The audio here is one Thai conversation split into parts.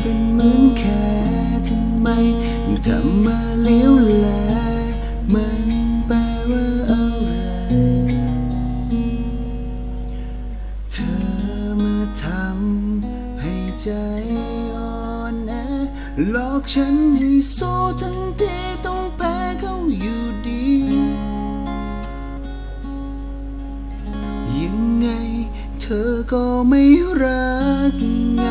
เป็นเหมือนแค่ทำไมทำมาเลี้ยวแลมันแปลว่าอะไรเธอมาทำให้ใจอ่อนแอหลอกฉันให้โซทั้งที่ต้องแพ้เขาอยู่ดียังไงเธอก็ไม่รักยังไง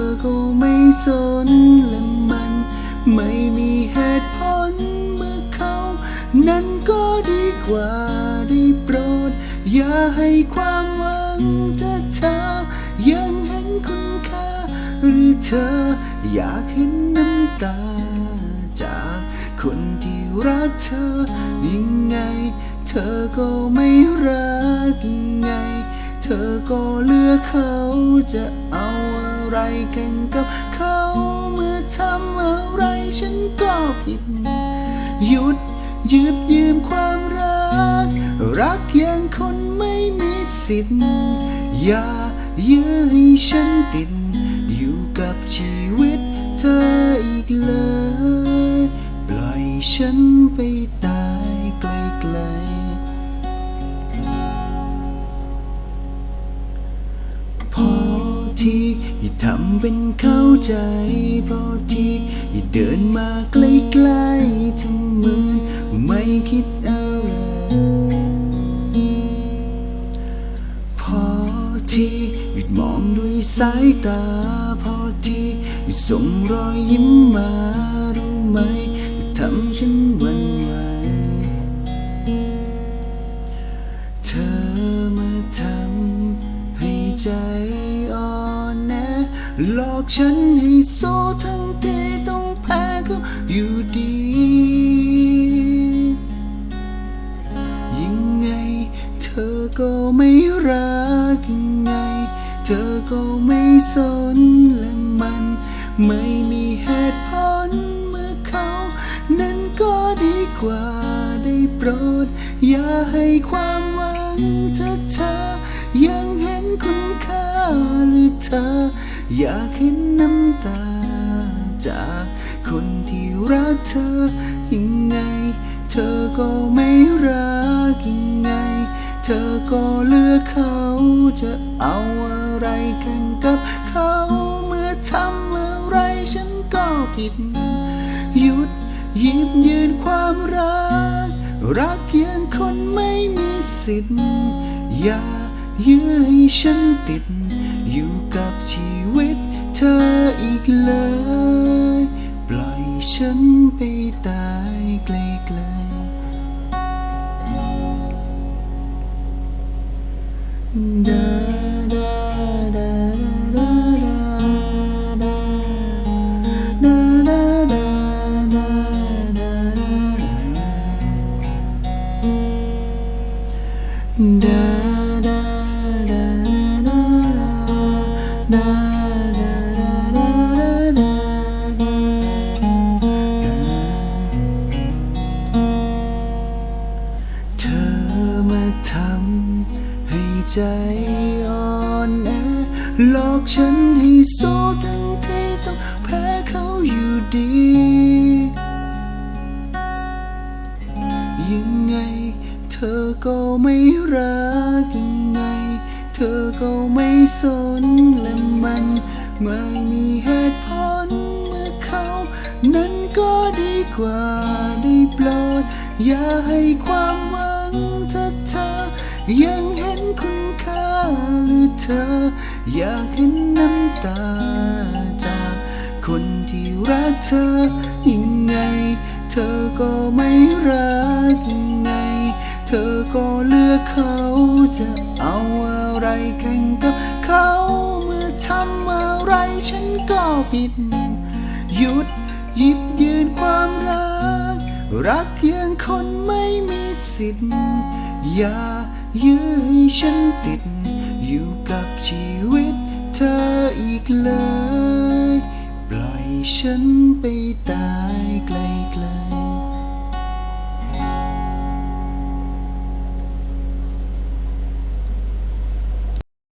อก็ไม่สนและมัน ไม่มีเหตุผลเมื่อเขา นั้นก็ดีกว่าได้โปรด อย่าให้ความหวังถ้าเธอ ยังเห็นคุณค่า หรือเธอ อยากเห็นน้ำตา จากคนที่รักเธอ ยังไง เธอก็ไม่รักยังไง เธอก็เลือกเขาจะเอาอะไรแข่งกับเขาเมื่อทำอะไรฉันก็ผิด หยุดยืบยืมความรัก รักอย่างคนไม่มีสิทธิ์อย่ายื้อให้ฉันติด อยู่กับชีวิตเธออีกเลย ปล่อยฉันไป ใจพอที่อย่าเดินมาใกล้ๆทำเหมือนไม่คิดอะไรพอที่หยุดมองด้วยสายตาพอที่หยุดส่งรอยยิ้มมารู้ไหมว่าทำฉันหวันไหวเธอมาทำให้ใจ หลอกฉันให้โซทั้งที่ต้องแพ้เขาอยู่ดี ยังไงเธอก็ไม่รักยังไง เธอก็ไม่สนและมัน ไม่มีเหตุผลเมื่อเขา นั้นก็ดีกว่าได้โปรด อย่าให้ความหวังถ้าเธอยังเห็นคุณค่าหรือเธอ อยากเห็นน้ำตา จากคนที่รักเธอ ยังไง เธอก็ไม่รักยังไง เธอก็เลือกเขาจะเอาอะไรแข่งกับเขา เมื่อทำอะไรฉันก็ผิด หยุดหยิบยืนความรัก รักย่างคนไม่มีสิทธิ์อย่ายื้อให้ฉันติด ธออีกเลย ปล่อยฉันไปตาย ใจอ่อนแอหลอกฉันให้โซทั้งที่ต้องแพ้เขาอยู่ดี ยังไงเธอก็ไม่รักยังไง เธอก็ไม่สนและมันไม่มีเหตุผลเมื่อเขา นั้นก็ดีกว่าได้โปรดอย่าให้ความหวังถ้าเธอยังเห็น เธอ อยากเห็นน้ำตาจากคนที่รักเธอยังไง เธอก็ไม่รักยังไง เธอก็เลือกเขาจะเอาอะไรแข่งกับเขาเมื่อทำอะไรฉันก็ผิด หยุดหยิบยืนความรัก รักย่างคนไม่มีสิทธิ์อย่ายื้อให้ฉันติด อยู่กับชีวิตเธออีกเลย ปล่อยฉันไปตายไกลๆ